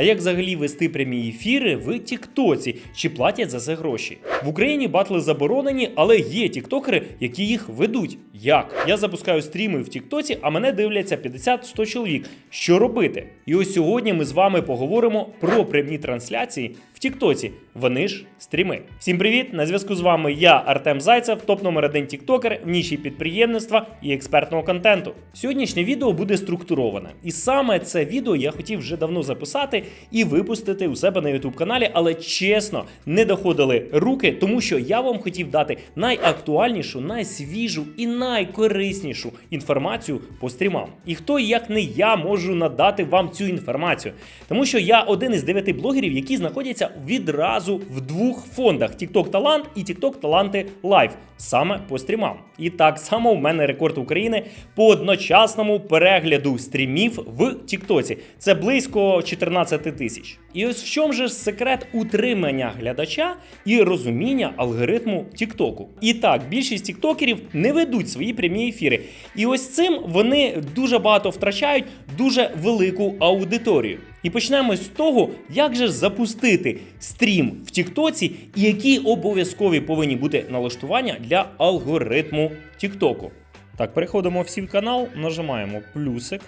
А як взагалі вести прямі ефіри в Тіктоці? Чи платять за це гроші? В Україні батли заборонені, але є тіктокери, які їх ведуть. Як? Я запускаю стріми в Тіктоці, а мене дивляться 50-100 чоловік. Що робити? І ось сьогодні ми з вами поговоримо про прямі трансляції в Тіктоці. Вони ж стріми. Всім привіт! На зв'язку з вами я, Артем Зайцев, топ номер 1 тіктокер в ніші підприємництва і експертного контенту. Сьогоднішнє відео буде структуроване. І саме це відео я хотів вже давно записати і випустити у себе на YouTube каналі, але чесно, не доходили руки, тому що я вам хотів дати найактуальнішу, найсвіжу і найкориснішу інформацію по стрімам. І хто як не я можу надати вам цю інформацію, тому що я один із дев'яти блогерів, які знаходяться відразу в двох фондах: TikTok Талант і TikTok Таланти Лайв, саме по стрімам. І так само в мене рекорд України по одночасному перегляду стрімів в Тіктоці. Це близько 14 тисяч. І ось в чому же секрет утримання глядача і розуміння алгоритму Тіктоку. І так, більшість тіктокерів не ведуть свої прямі ефіри. І ось цим вони дуже багато втрачають дуже велику аудиторію. І почнемо з того, як же запустити стрім в Тіктоці і які обов'язкові повинні бути налаштування для алгоритму Тіктоку. Так, переходимо в канал, нажимаємо плюсик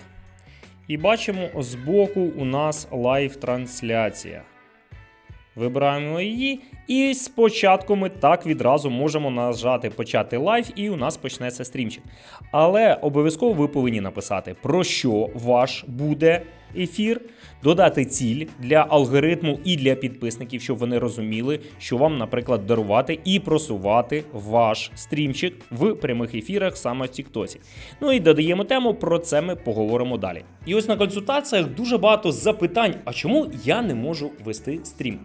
і бачимо збоку у нас лайв-трансляція. Вибираємо її, і спочатку ми так відразу можемо нажати почати лайв, і у нас почнеться стрімчик. Але обов'язково ви повинні написати, про що ваш буде ефір, додати ціль для алгоритму і для підписників, щоб вони розуміли, що вам, наприклад, дарувати і просувати ваш стрімчик в прямих ефірах саме в Тіктоці. Ну і додаємо тему, про це ми поговоримо далі. І ось на консультаціях дуже багато запитань: а чому я не можу вести стрім?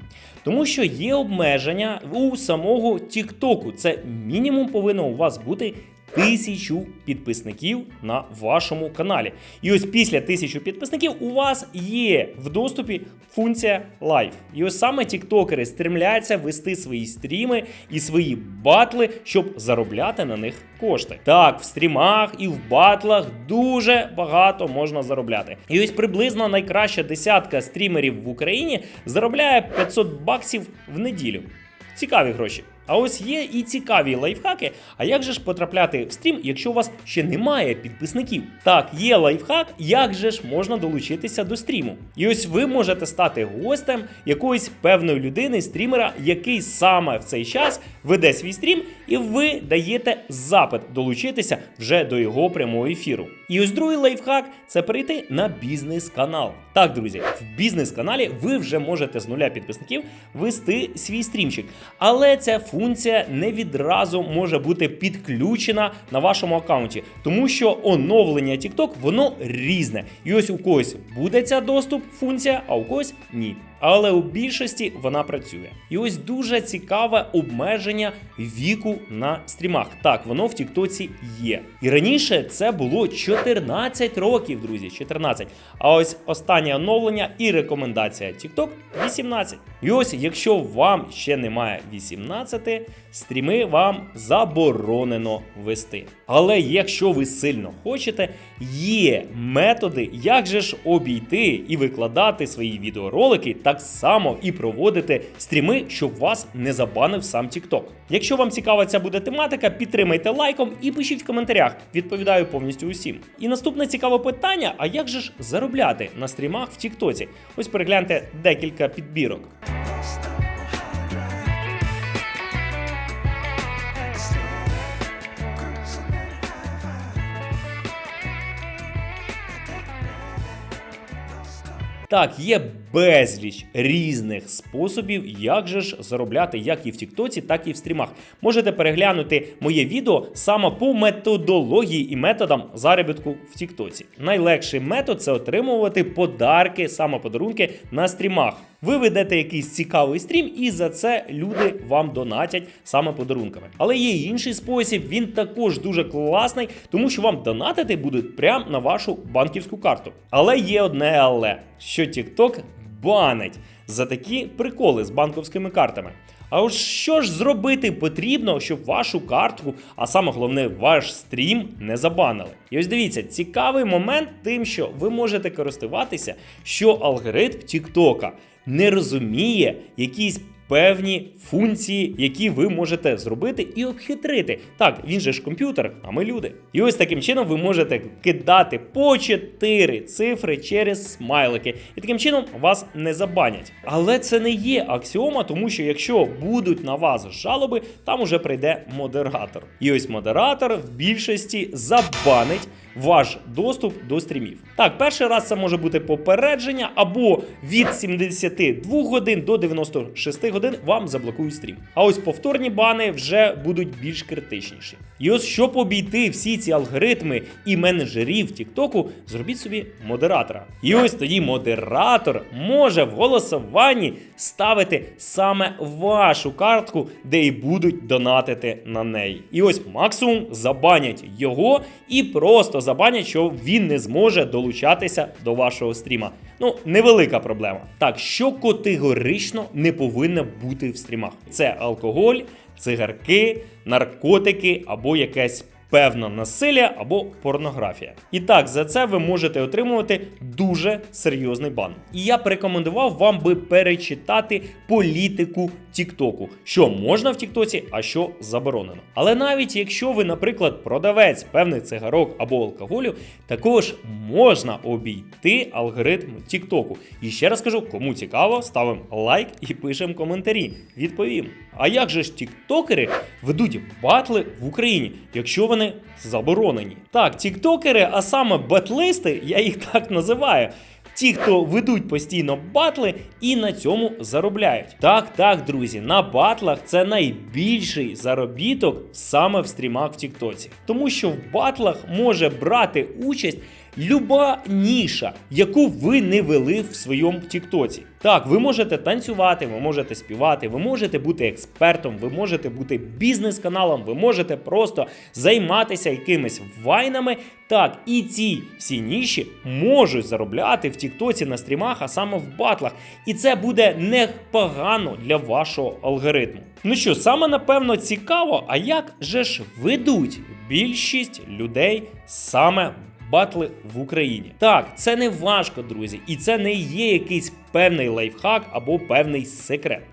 Тому що є обмеження у самого Тіктоку. Це мінімум повинно у вас бути тисячу підписників на вашому каналі. І ось після тисячі підписників у вас є в доступі функція Live. І ось саме тіктокери стремляться вести свої стріми і свої батли, щоб заробляти на них кошти. Так, в стрімах і в батлах дуже багато можна заробляти. І ось приблизно найкраща десятка стрімерів в Україні заробляє 500 баксів в неділю. Цікаві гроші. А ось є і цікаві лайфхаки. А як же ж потрапляти в стрім, якщо у вас ще немає підписників? Так, є лайфхак, як же ж можна долучитися до стріму. І ось ви можете стати гостем якоїсь певної людини, стрімера, який саме в цей час веде свій стрім, і ви даєте запит долучитися вже до його прямого ефіру. І ось другий лайфхак це перейти на бізнес-канал. Так, друзі, в бізнес-каналі ви вже можете з нуля підписників вести свій стрімчик. Але ця функція не відразу може бути підключена на вашому аккаунті, тому що оновлення TikTok воно різне. І ось у когось буде ця доступ функція, а у когось ні. Але у більшості вона працює. І ось дуже цікаве обмеження віку на стрімах. Так, воно в Тіктоці є. І раніше це було 14 років, друзі. 14. А ось останнє оновлення і рекомендація TikTok 18. І ось, якщо вам ще немає 18, стріми вам заборонено вести. Але якщо ви сильно хочете, є методи, як же ж обійти і викладати свої відеоролики так само і проводити стріми, щоб вас не забанив сам TikTok. Якщо вам цікава ця буде тематика, підтримайте лайком і пишіть в коментарях. Відповідаю повністю усім. І наступне цікаве питання: а як же ж заробляти на стрімах в Тіктоці? Ось перегляньте декілька підбірок. Так, є безліч різних способів, як же ж заробляти як і в Тіктоці, так і в стрімах. Можете переглянути моє відео саме по методології і методам заробітку в Тіктоці. Найлегший метод це отримувати подарки, саме подарунки на стрімах. Ви ведете якийсь цікавий стрім, і за це люди вам донатять саме подарунками. Але є інший спосіб, він також дуже класний, тому що вам донатити будуть прямо на вашу банківську карту. Але є одне але що TikTok банить за такі приколи з банковськими картами. А ось що ж зробити потрібно, щоб вашу картку, а саме головне, ваш стрім не забанили? І ось дивіться, цікавий момент тим, що ви можете користуватися, що алгоритм Тіктока не розуміє якісь певні функції, які ви можете зробити і обхитрити. Так, він же ж комп'ютер, а ми люди. І ось таким чином ви можете кидати по 4 цифри через смайлики. І таким чином вас не забанять. Але це не є аксіома, тому що якщо будуть на вас жалоби, там уже прийде модератор. І ось модератор в більшості забанить ваш доступ до стрімів. Так, перший раз це може бути попередження, або від 72 годин до 96 годин вам заблокують стрім. А ось повторні бани вже будуть більш критичніші. І ось щоб обійти всі ці алгоритми і менеджерів Тіктоку, зробіть собі модератора. І ось тоді модератор може в голосуванні ставити саме вашу картку, де і будуть донатити на неї. І ось максимум забанять його і просто забанять, що він не зможе долучатися до вашого стріма. Ну, невелика проблема. Так, що категорично не повинно бути в стрімах: це алкоголь, цигарки, наркотики або якесь. Певне насилля або порнографія. І так, за це ви можете отримувати дуже серйозний бан. І я б рекомендував вам би перечитати політику Тіктоку, що можна в Тіктоці, а що заборонено. Але навіть якщо ви, наприклад, продавець певних цигарок або алкоголю, також можна обійти алгоритм Тіктоку. І ще раз кажу, кому цікаво, ставимо лайк і пишемо коментарі. Відповім. А як же ж тіктокери ведуть батли в Україні, якщо вони заборонені? Так, тіктокери, а саме батлисти, я їх так називаю. Ті, хто ведуть постійно батли і на цьому заробляють. Так, так, друзі, на батлах це найбільший заробіток саме в стрімах в Тіктоці. Тому що в батлах може брати участь люба ніша, яку ви не вели в своєму Тіктоці. Так, ви можете танцювати, ви можете співати, ви можете бути експертом, ви можете бути бізнес-каналом, ви можете просто займатися якимись вайнами. Так, і ці всі ніші можуть заробляти в Тіктоці на стрімах, а саме в батлах. І це буде непогано для вашого алгоритму. Ну що, саме напевно цікаво, а як же ж ведуть більшість людей саме батли в Україні. Так, це не важко, друзі, і це не є якийсь певний лайфхак або певний секрет.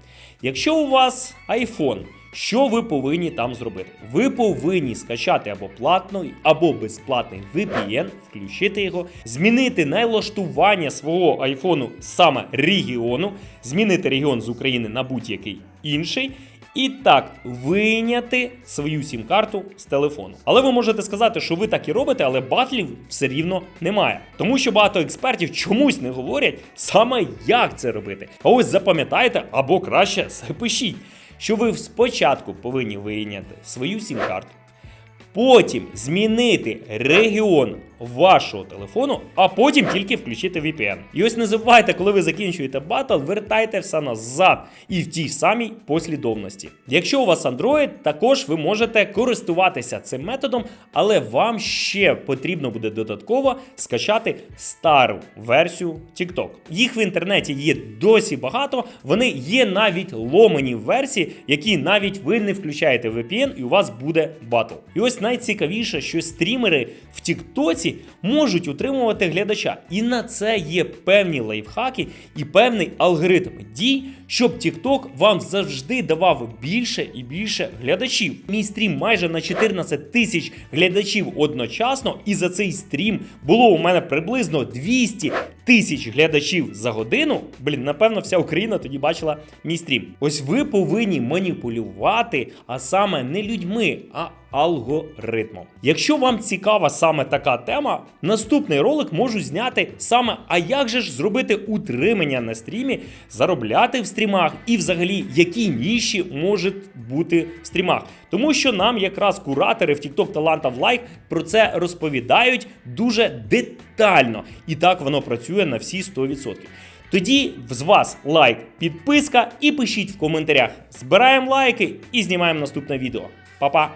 Якщо у вас iPhone, що ви повинні там зробити? Ви повинні скачати або платний, або безплатний VPN, включити його, змінити налаштування свого айфону саме регіону, змінити регіон з України на будь-який інший. І так, вийняти свою сім-карту з телефону. Але ви можете сказати, що ви так і робите, але батлів все рівно немає. Тому що багато експертів чомусь не говорять саме як це робити. А ось запам'ятайте або краще запишіть, що ви спочатку повинні вийняти свою сім-карту. Потім змінити регіон вашого телефону, а потім тільки включити VPN. І ось не забувайте, коли ви закінчуєте батл, вертайте все назад і в тій самій послідовності. Якщо у вас Android, також ви можете користуватися цим методом, але вам ще потрібно буде додатково скачати стару версію TikTok. Їх в інтернеті є досі багато, вони є навіть ломані версії, які навіть ви не включаєте VPN, і у вас буде батл. І ось найцікавіше, що стрімери в Тіктоці можуть утримувати глядача. І на це є певні лайфхаки і певний алгоритм дій, щоб TikTok вам завжди давав більше і більше глядачів. Мій стрім майже на 14 тисяч глядачів одночасно, і за цей стрім було у мене приблизно 200 тисяч глядачів за годину. Блін, напевно, вся Україна тоді бачила мій стрім. Ось ви повинні маніпулювати, а саме не людьми, а алгоритмом. Якщо вам цікава саме така тема, наступний ролик можу зняти саме, а як же ж зробити утримання на стрімі, заробляти в стрімах і взагалі які ніші можуть бути в стрімах. Тому що нам якраз куратори в TikTok таланта в лайк про це розповідають дуже детально. І так воно працює на всі 100%. Тоді з вас лайк, підписка і пишіть в коментарях. Збираємо лайки і знімаємо наступне відео. Па-па!